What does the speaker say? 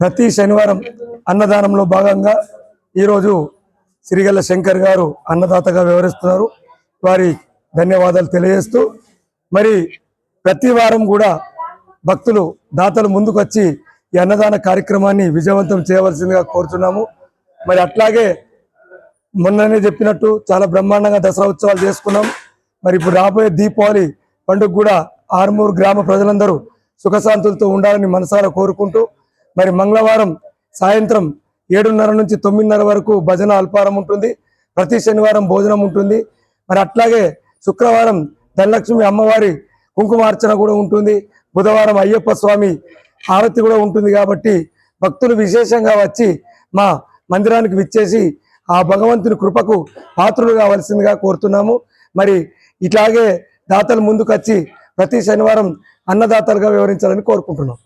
ప్రతి శనివారం అన్నదానంలో భాగంగా ఈరోజు సిరిగల్ల శంకర్ గారు అన్నదాతగా వివరిస్తున్నారు వారి ధన్యవాదాలు తెలియజేస్తూ మరి ప్రతి వారం కూడా భక్తులు దాతలు ముందుకొచ్చి ఈ అన్నదాన కార్యక్రమాన్ని విజయవంతం చేయవలసిందిగా కోరుతున్నాము మరి అట్లాగే మొన్ననే చెప్పినట్టు చాలా బ్రహ్మాండంగా దసరా ఉత్సవాలు చేసుకున్నాం. మరి ఇప్పుడు రాబోయే దీపావళి పండుగ కూడా ఆర్మూరు గ్రామ ప్రజలందరూ సుఖశాంతులతో ఉండాలని మనసారా కోరుకుంటూ మరి మంగళవారం సాయంత్రం ఏడున్నర నుంచి తొమ్మిదిన్నర వరకు భజన అల్పారం ఉంటుంది. ప్రతి శనివారం భోజనం ఉంటుంది. మరి అట్లాగే శుక్రవారం ధనలక్ష్మి అమ్మవారి కుంకుమార్చన కూడా ఉంటుంది. బుధవారం అయ్యప్ప స్వామి హారతి కూడా ఉంటుంది కాబట్టి భక్తులు విశేషంగా వచ్చి మా మందిరానికి విచ్చేసి ఆ భగవంతుని కృపకు పాత్రులు కావాల్సిందిగా కోరుతున్నాము. మరి ఇట్లాగే దాతలు ముందుకు వచ్చి ప్రతి శనివారం అన్నదాతలుగా వివరించాలని కోరుకుంటున్నాం.